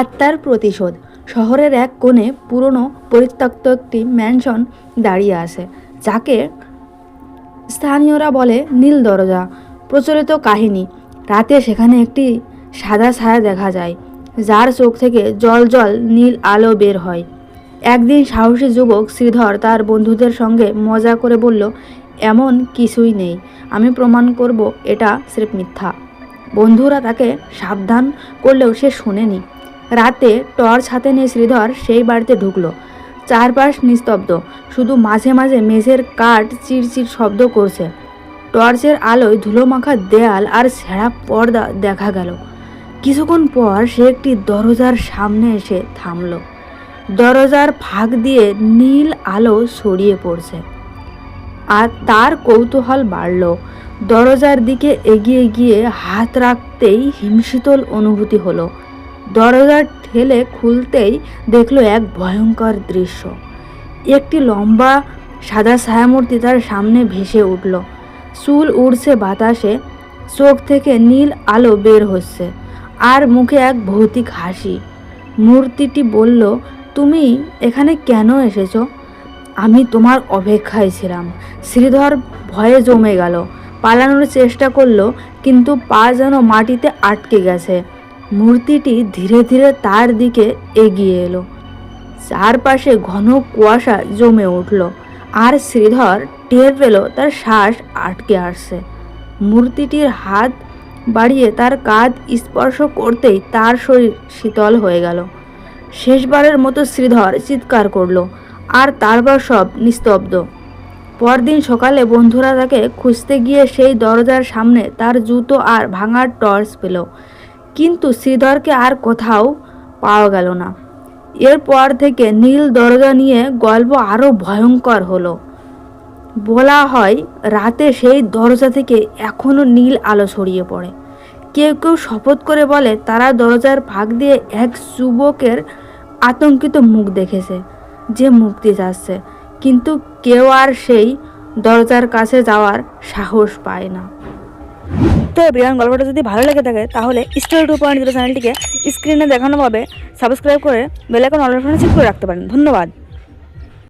আত্মার প্রতিশোধ। শহরের এক কোণে পুরনো পরিত্যক্ত একটি ম্যানশন দাঁড়িয়ে আছে, যাকে স্থানীয়রা বলে নীল দরজা। প্রচলিত কাহিনী, রাতে সেখানে একটি সাদা ছায়া দেখা যায়, যার চোখ থেকে জল জল নীল আলো বের হয়। একদিন সাহসী যুবক শ্রীধর তার বন্ধুদের সঙ্গে মজা করে বলল, এমন কিছুই নেই, আমি প্রমাণ করব এটা স্রেফ মিথ্যা। বন্ধুরা তাকে সাবধান করলেও সে শোনেনি। রাতে টর্চ হাতে নিয়ে শ্রীধর সেই বাড়িতে ঢুকলো। চারপাশ নিস্তব্ধ, শুধু মাঝে মাঝে মেঝের কাঠ চিরচির শব্দ করছে। টর্চের আলোয় ধুলোমাখা দেয়াল আর ছেঁড়া পর্দা দেখা গেল। কিছুক্ষণ পর সে একটি দরজার সামনে এসে থামল। দরজার ফাঁক দিয়ে নীল আলো ছড়িয়ে পড়ছে। আর তার কৌতূহল বাড়ল। দরজার দিকে এগিয়ে গিয়ে হাত রাখতেই হিমশীতল অনুভূতি হলো। দরজা ঠেলে খুলতেই দেখল এক ভয়ঙ্কর দৃশ্য। একটি লম্বা সাদা ছায়ামূর্তি তার সামনে ভেসে উঠল। চুল উড়ছে বাতাসে, চোখ থেকে নীল আলো বের হচ্ছে, আর মুখে এক ভৌতিক হাসি। মূর্তিটি বলল, তুমি এখানে কেন এসেছ? আমি তোমার অপেক্ষায় ছিলাম। শ্রীধর ভয়ে জমে গেল। পালানোর চেষ্টা করল, কিন্তু পা যেন মাটিতে আটকে গেছে। মূর্তিটি ধীরে ধীরে তার দিকে এগিয়ে এলো। চারপাশে ঘন কুয়াশা জমে উঠল, আর শ্রীধর টের পেল তার শ্বাস আটকে আসছে। মূর্তিটির হাত বাড়িয়ে তার কাঁধ স্পর্শ করতেই তার শরীর শীতল হয়ে গেল। শেষবারের মতো শ্রীধর চিৎকার করল, আর তারপর সব নিস্তব্ধ। পরদিন সকালে বন্ধুরা তাকে খুঁজতে গিয়ে সেই দরজার সামনে তার জুতো আর ভাঙার টর্চ পেল। কিন্তু শ্রীধরকে আর কোথাও পাওয়া গেল না। এরপর থেকে নীল দরজা নিয়ে গল্প আরও ভয়ঙ্কর হলো। বলা হয়, রাতে সেই দরজা থেকে এখনও নীল আলো ছড়িয়ে পড়ে। কেউ কেউ শপথ করে বলে, তারা দরজার ফাঁক দিয়ে এক যুবকের আতঙ্কিত মুখ দেখেছে, যে মুক্তি যাচ্ছে কিন্তু কেউ আর সেই দরজার কাছে যাওয়ার সাহস পায় না। তো বিরান গল্পটা যদি ভালো লেগে থাকে, তাহলে স্টোরি টু পয়েন্ট জিরো চ্যানেলটিকে স্ক্রিনে দেখানোভাবে সাবস্ক্রাইব করে বেলাইকন অল চেক করে রাখতে পারেন। ধন্যবাদ।